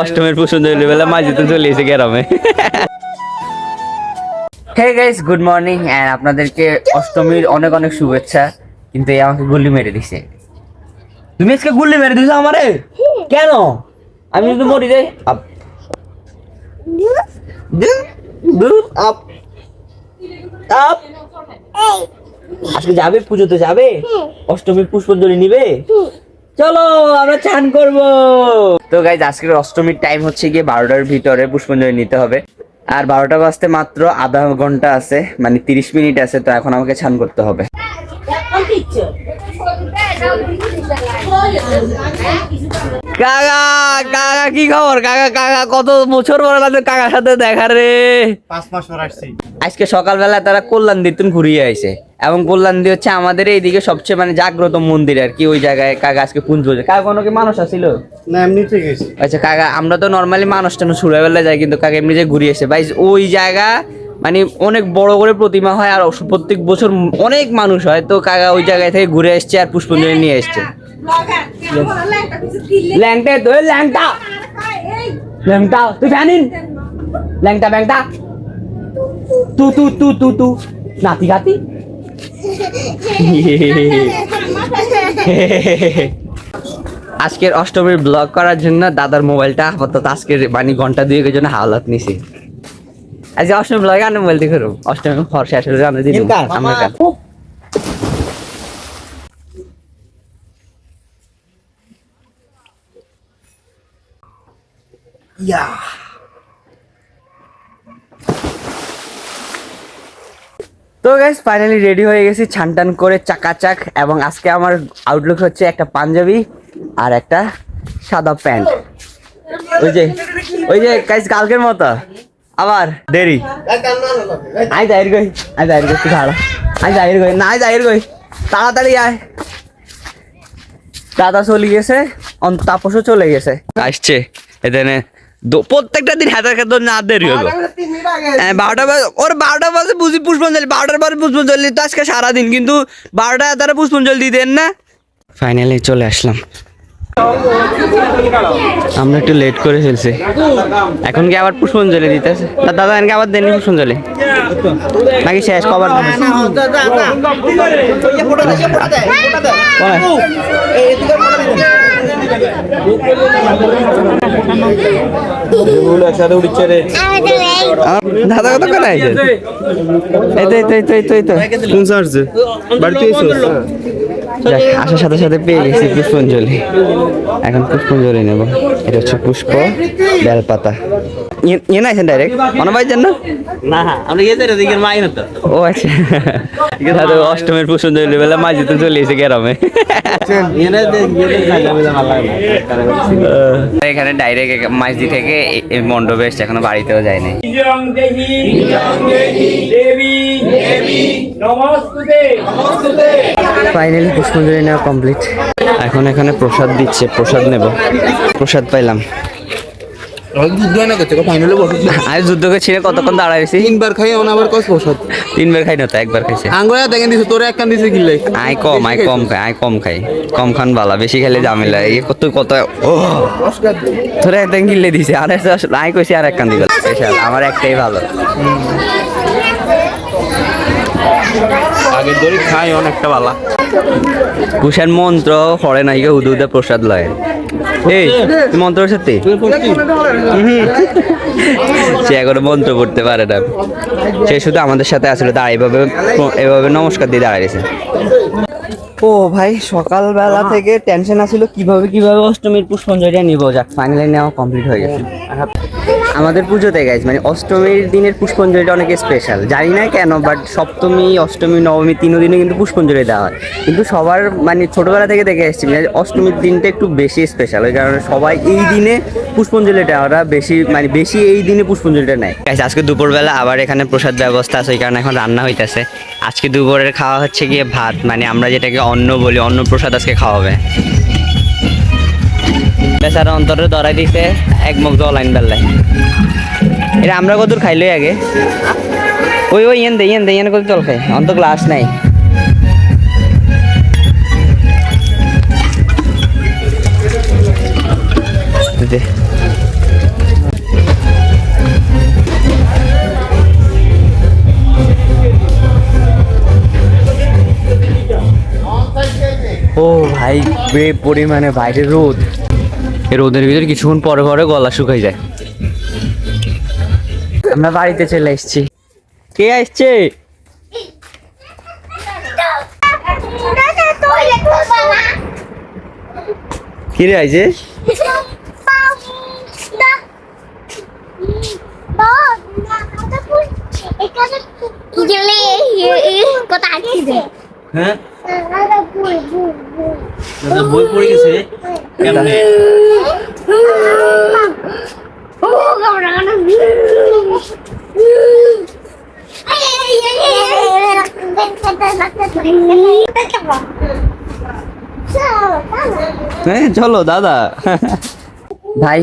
অষ্টমের পুষ্পঞ্জলি বেলা মাঝে তো চলে এসে গ্রামে hey guys, good morning and আপনাদেরকে অষ্টমীর অনেক অনেক শুভেচ্ছা, কিন্তু এই আমাকে গুল্লি মেরে দিছে। তুমি আজকে গুল্লি মেরে দিছো আমারে? কেন? আমি যদি মরি যাই, আপ। আপ। আপ। আজকে যাবে পুজোতে যাবে? অষ্টমীর পুষ্পঞ্জলি নিবে? চলো আমরা চান করব। তো গাইজ আজকের অষ্টমীর টাইম হচ্ছে গিয়ে বারোটার ভিতরে পুষ্পঞ্জলি নিতে হবে। আর বারোটা বাজতে মাত্র আধা ঘণ্টা আছে মানে তিরিশ মিনিট আছে তো এখন আমাকে চান করতে হবে। কাকা কাকা কি খবর? কাকা কাকা কত বছর পরে তাদের কাকার সাথে দেখা রে? পাঁচ মাস পর আসছি। আজকে সকালবেলা তারা কল্যাণ দিতুন ঘুরিয়ে আইছে এবং কল্যাণ দি হচ্ছে আমাদের এইদিকে সবচেয়ে মানে জাগ্রত মন্দির আর কি ওই জায়গায় কাকা আজকে পুঞ্জ বলছে কাকা কোনো কি মানুষ আসছিল না এমনি ঠিক আছে আচ্ছা কাকা আমরা তো নর্মালি মানুষ টানুষ ছুড়ে যাই কিন্তু কাকা এমনি যে ঘুরিয়ে এসে ভাই ওই জায়গা মানে অনেক বড় করে প্রতিমা হয় আর প্রত্যেক বছর অনেক মানুষ হয়। তো কাকা ওই জায়গায় থেকে ঘুরে এসছে আর পুষ্পঞ্জলি নিয়ে এসছে ল্যাংটা তো ল্যাংটা। ল্যাংটা ল্যাংটা তু তু তু তু তু। আজকের অষ্টমীর ব্লগ করার জন্য দাদার মোবাইলটা আপাতত আজকের মানে ঘণ্টা দুয়েকের জন্য হাওলাত নিছি। আজকে অষ্টম ব্লগে আনে মোবাইল দেখে অষ্টমী ফর্সে আসলে জানা দিন আমরা কার তো গাইস ফাইনালি রেডি হয়ে গেছি ছানটান করে চাকাচাক এবং আজকে আমার আউটলুক হচ্ছে একটা পাঞ্জাবি আর একটা সাদা প্যান্ট। ওই যে ওই যে গাইস কালকের মতো। আবার দেরি। আই যাইর গই আই যাইর গই তুই খাড়া আই যাইর গই না আই যাইর গই। তাড়াতাড়ি আয়। দাদা চলে গেছে অন তাপসও চলে গেছে। আসছে। এখানে প্রত্যেকটা দিন হাতের খেতে না দেরি হলো। হ্যাঁ বারোটা বাজে ওর বারোটা বাজে বুঝি পুষ্পাঞ্জলি বারোটার পরে পুষ্পাঞ্জলি তো আজকে সারাদিন কিন্তু বারোটা তারা পুষ্পাঞ্জলি দেন না। ফাইনালি চলে আসলাম। আমরা একটু লেট করে ফেলছি। এখন কি আবার পুষ্পাঞ্জলি দিতেছে? তা দাদা এনকে আবার দেননি পুষ্পাঞ্জলি? নাকি শেষ কবার দাদা কত করে আইছে? এই তো এই তো এই তো এই তো এই তো। কোন সার্জে বাড়িতে যাক, আসার সাথে সাথে পেয়ে গেছি পুষ্পাঞ্জলি এখন পুষ্পাঞ্জলি নেব। এটা হচ্ছে পুষ্প বেলপাতা। ইয়ে- নাইছেন ডাইরেক্ট মনে পাইছেন না? না আমরা গেছে রে দিকের মাইন তো ও আচ্ছা। দাদা অষ্টমের পুষ্পাঞ্জলি বেলা মাঝে তো চলে এসে গ্রামে। এখানে ডাইরেক্ট মাঝদি থেকে এই- মণ্ডপে এসছে এখনও বাড়িতেও যায়নি। ফাইনালি পুষ্পাঞ্জলি নেওয়া কমপ্লিট এখন এখানে প্রসাদ দিচ্ছে প্রসাদ নেব। প্রসাদ পাইলাম। যুদ্ধকে ছিঁড়ে কতক্ষণ দাঁড়াইছি? তিনবার খাই আবার কস বসত তিনবার খাই না তো একবার খাইছে। আঙ্গুরা দেখেন দিছে তোরে এক কান দিছে কিল্লাই আই কম আই কম খাই আই কম খাই। কম খান বালা বেশি খেলে ঝামেলা। এই কত কত ও। তোরা একদম গিলে দিছে আর আই কইছি আর এক কান দিবে। আমার একটাই ভালো। আগে ধরে খাই অনেকটা বালা। কুষাণ মন্ত্র পড়ে না ইকে উদু উদা প্রসাদ লয়। এই মন্ত্র সত্যি? সে এখনও মন্ত্র পড়তে পারে না। সে শুধু আমাদের সাথে আসলে দাঁড়াই এভাবে এভাবে নমস্কার দিয়ে দাঁড়াইছে ও ভাই সকালবেলা থেকে টেনশন আছিল কীভাবে কীভাবে অষ্টমীর পুষ্পাঞ্জলিটা নিব? যাক ফাইনালি নেওয়া কমপ্লিট হয়ে গেছে। আমাদের পুজোতে গাইজ মানে অষ্টমীর দিনের পুষ্পাঞ্জলিটা অনেক স্পেশাল জানি না কেন বাট সপ্তমী, অষ্টমী, নবমী তিনও দিনে কিন্তু পুষ্পাঞ্জলি দেওয়া হয়। কিন্তু সবার মানে ছোটোবেলা থেকে দেখে এসেছি মানে অষ্টমীর দিনটা একটু বেশি স্পেশাল ওই কারণে সবাই এই দিনে পুষ্পাঞ্জলিটা ওরা বেশি মানে বেশি এই দিনে পুষ্পাঞ্জলিটা নেয়। গাইজ আজকে দুপুরবেলা আবার এখানে প্রসাদ ব্যবস্থা আছে, ওই কারণে এখন রান্না হইতেছে। আজকে দুপুরের খাওয়া হচ্ছে গিয়ে ভাত মানে আমরা যেটাকে অন্ন বলি অন্ন প্রসাদ আজকে খাওয়াবে। বেচার অন্তরে ধরাই দিছে, এক মুখ জল আইন পেলে এটা আমরা কদূর খাইলই আগে। ওই ওই, ইয়েন দে ইয়েন দে জল খাই। অন্ত গ্লাস নাই। ও ভাই, বে পরিমাণে বাইরে রোদ। এই রোদের ভিতরে কিছুক্ষণ পরে পরে গলা শুকাই যায়। আমরা বাড়িতে চলে এসেছি। কে আসছে? কি রে আইছে হ্যাঁ? বই পড়ে গেছে চলো, দাদা। ভাই,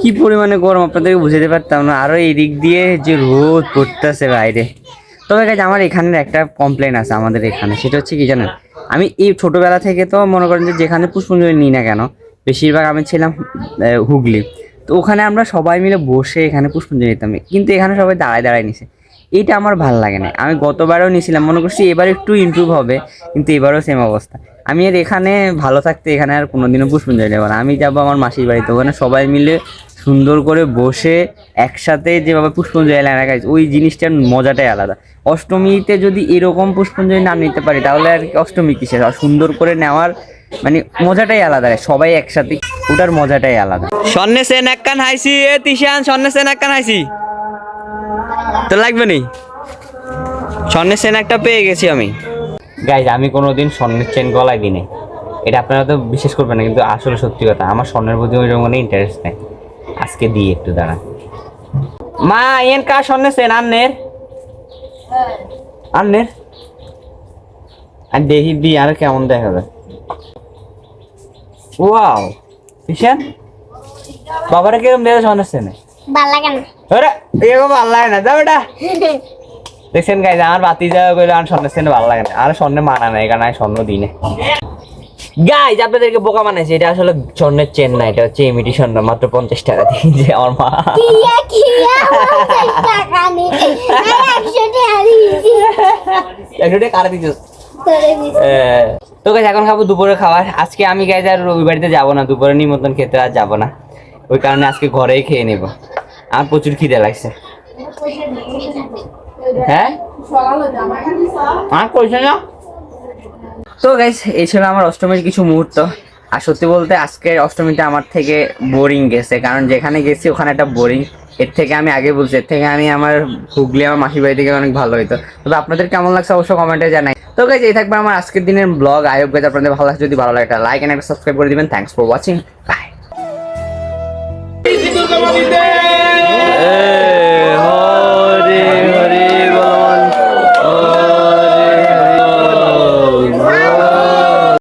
কি পরিমাণে গরম আপনাদেরকে বুঝাতে পারতাম না, আরও এই দিক দিয়ে যে রোদ পড়তেছে বাইরে। তবে কাজ আমার এখানের একটা কমপ্লেন আছে, আমাদের এখানে, সেটা হচ্ছে কি জানেন? আমি এই ছোটবেলা থেকে তো মনে করেন যে যেখানে পুষ্পঞ্জলি নিই না কেন, বেশিরভাগ আমি ছিলাম হুগলি। তো ওখানে আমরা সবাই মিলে বসে এখানে পুষ্পঞ্জলি নিতাম। কিন্তু এখানে সবাই দাঁড়ায় দাঁড়ায় নিছে। এইটা আমার ভালো লাগে না। আমি গতবারও নিয়েছিলাম মনে করছি এবার একটু ইমপ্রুভ হবে, কিন্তু এবারও সেম অবস্থা। আমি আর এখানে ভালো থাকতে এখানে আর কোনোদিনও পুষ্পঞ্জলি নেব না। আমি যাব আমার মাসির বাড়িতে। ওখানে সবাই মিলে সুন্দর করে বসে একসাথে যেভাবে পুষ্পঞ্জলি এলাকা গাইছে ওই জিনিসটার মজাটাই আলাদা। অষ্টমীতে যদি এরকম পুষ্পঞ্জলি না নিতে পারি তাহলে আর কি অষ্টমী কিসের? আর সুন্দর করে নেওয়ার মানে মজাটাই আলাদা রে সবাই একসাথে ওটার মজাটাই আলাদা। স্বর্ণে সেন একখান হাইছি এ তিশান স্বর্ণে সেন একখান হাইছি। তো লাগবে নি? স্বর্ণের চেন একটা পেয়ে গেছি আমি। গাইজ আমি কোনোদিন স্বর্ণের চেন গলায় দিই নাই। এটা আপনারা তো বিশ্বাস করবেন না কিন্তু আসলে সত্যি কথা আমার স্বর্ণের প্রতি ওই রকম ইন্টারেস্ট নেই। আজকে দিই একটু দাঁড়া। মা এন স্বর্ণের চেন আন্নের? আন্নের? আর দেখি দি আর কেমন দেখা যায় ওয়াও বাবারা কিরম ভালো লাগে না। ওরে এরকম ভালো লাগে না যাও এটা। দেখছেন গাইজ আমার বাতি যাওয়া করে আর স্বর্ণের সেনে ভালো লাগে না। আর স্বর্ণে মানা নাই কারণ আমি স্বর্ণ দিই না গাইজ আপনাদেরকে বোকা মানাইছে এটা আসলে স্বর্ণের চেন না এটা হচ্ছে ইমিটেশন না মাত্র পঞ্চাশ টাকা দিয়ে। যে আমার মা। কিয়া কিয়া টাকা নেই একশো টাকা কারা দিচ্ছিস তো গাছ এখন খাব দুপুরে খাবার। আজকে আমি গাইজ আর রবিবাড়িতে যাব না দুপুরে নিমন্ত্রণ খেতে আর যাব না। ওই কারণে আজকে ঘরেই খেয়ে নেব। আমার প্রচুর খিদে লাগছে। হ্যাঁ? আর কইছে না? তো গাইস এই ছিল আমার অষ্টমীর কিছু মুহূর্ত। আর সত্যি বলতে আজকের অষ্টমীটা আমার থেকে বোরিং গেছে, কারণ যেখানে গেছি ওখানে একটা বোরিং এর থেকে আমি আগে বলছি, এর থেকে আমি আমার হুগলি, আমার মাসির বাড়ি থেকে অনেক ভালো হইতো। তবে আপনাদের কেমন লাগছে অবশ্যই কমেন্টে জানাই। তো গাইজ এই থাকবে আমার আজকের দিনের ব্লগ আয়োগ গাইজ আপনাদের ভালো লাগছে। যদি ভালো লাগে একটা লাইক এন্ড একটা সাবস্ক্রাইব করে দিবেন। Thanks for watching by